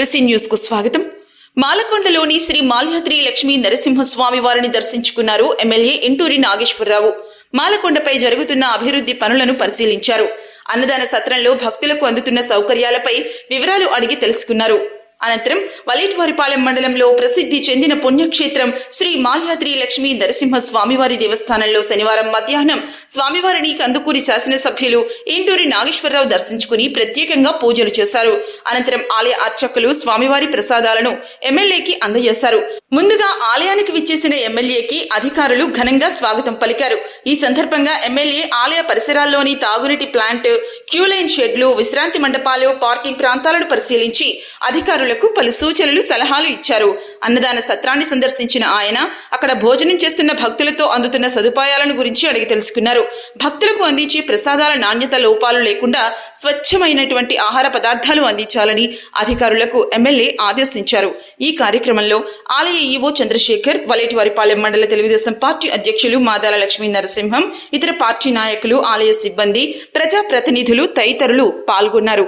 తులసి న్యూస్కు స్వాగతం. మాలకొండలోని శ్రీ మాల్యాద్రి లక్ష్మీ నరసింహస్వామి వారిని దర్శించుకున్నారు ఎమ్మెల్యే ఇంటూరి నాగేశ్వరరావు. మాలకొండపై జరుగుతున్న అభివృద్ధి పనులను పరిశీలించారు. అన్నదాన సత్రంలో భక్తులకు అందుతున్న సౌకర్యాలపై వివరాలు అడిగి తెలుసుకున్నారు. అనంతరం వలేటివారిపాలెం మండలంలో ప్రసిద్ధి చెందిన పుణ్యక్షేత్రం శ్రీ మాల్యాద్రి లక్ష్మీ నరసింహ స్వామివారి దేవస్థానంలో శనివారం మధ్యాహ్నం స్వామివారిని కందుకూరి శాసనసభ్యులు ఇంటూరి నాగేశ్వరరావు దర్శించుకుని ప్రత్యేకంగా పూజలు చేశారు. అనంతరం ఆలయ అర్చకులు స్వామివారి ప్రసాదాలను ఎమ్మెల్యేకి అందజేశారు. ముందుగా ఆలయానికి విచ్చేసిన ఎమ్మెల్యేకి అధికారులు ఘనంగా స్వాగతం పలికారు. ఈ సందర్భంగా ఎమ్మెల్యే ఆలయ పరిసరాల్లోని తాగునీటి ప్లాంట్ క్యూలైన్ షెడ్లు విశ్రాంతి మండపాలు పార్కింగ్ ప్రాంతాలను పరిశీలించి అధికారులకు పలు సూచనలు సలహాలు ఇచ్చారు. అన్నదాన సత్రాన్ని సందర్శించిన ఆయన అక్కడ భోజనం చేస్తున్న భక్తులతో అందుతున్న సదుపాయాలను గురించి అడిగి తెలుసుకున్నారు. భక్తులకు అందించే ప్రసాదాల నాణ్యత లోపాలు లేకుండా స్వచ్ఛమైనటువంటి ఆహార పదార్థాలు అందించాలని అధికారులకు ఎమ్మెల్యే ఆదేశించారు. ఈ కార్యక్రమంలో ఆలయ ఈవో చంద్రశేఖర్ వలేటివారిపాలెం మండల తెలుగుదేశం పార్టీ అధ్యక్షులు మాదాల లక్ష్మీ నరసింహం ఇతర పార్టీ నాయకులు ఆలయ సిబ్బంది ప్రజాప్రతినిధులు తదితరులు పాల్గొన్నారు.